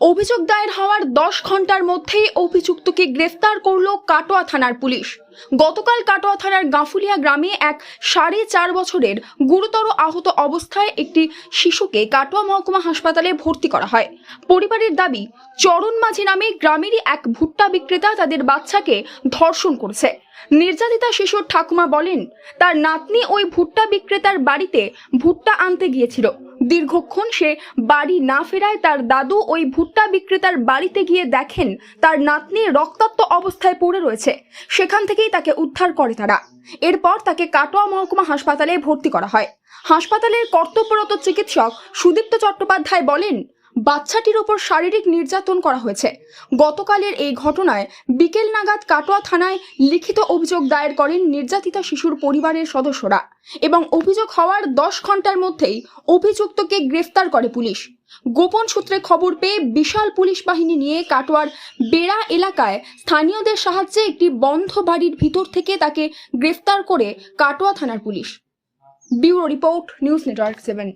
অভিযোগ দায়ের হওয়ার দশ ঘণ্টার মধ্যেই অভিযুক্তকে গ্রেফতার করল কাটোয়া থানার পুলিশ। গতকাল কাটোয়া থানার গাঁফুলিয়া গ্রামে এক সাড়ে চার বছরের গুরুতর আহত অবস্থায় একটি শিশুকে কাটোয়া মহকুমা হাসপাতালে ভর্তি করা হয়। পরিবারের দাবি, চরণ মাঝি নামে গ্রামেরই এক ভুট্টা বিক্রেতা তাদের বাচ্চাকে ধর্ষণ করেছে। নির্যাতিতা শিশুর ঠাকুমা বলেন, তার নাতনি ওই ভুট্টা বিক্রেতার বাড়িতে ভুট্টা আনতে গিয়েছিল। দীর্ঘক্ষণ সে বাড়ি না ফেরায় তার দাদু ওই ভুট্টা বিক্রেতার বাড়িতে গিয়ে দেখেন তার নাতনি রক্তাক্ত অবস্থায় পড়ে রয়েছে। সেখান থেকেই তাকে উদ্ধার করে তারা। এরপর তাকে কাটোয়া মহকুমা হাসপাতালে ভর্তি করা হয়। হাসপাতালের কর্তব্যরত চিকিৎসক সুদীপ্ত চট্টোপাধ্যায় বলেন বাচ্চাটির ওপর শারীরিক নির্যাতন করা হয়েছে। গতকালের এই ঘটনায় বিকেল নাগাদ কাটোয়া থানায় লিখিত অভিযোগ দায়ের করেন নির্যাতিতা শিশুর পরিবারের সদস্যরা এবং অভিযোগ হওয়ার দশ ঘণ্টার মধ্যেই অভিযুক্তকে গ্রেফতার করে পুলিশ। গোপন সূত্রে খবর পেয়ে বিশাল পুলিশ বাহিনী নিয়ে কাটোয়ার বেড়া এলাকায় স্থানীয়দের সাহায্যে একটি বন্ধ বাড়ির ভিতর থেকে তাকে গ্রেফতার করে কাটোয়া থানার police. Bureau report, news network seven.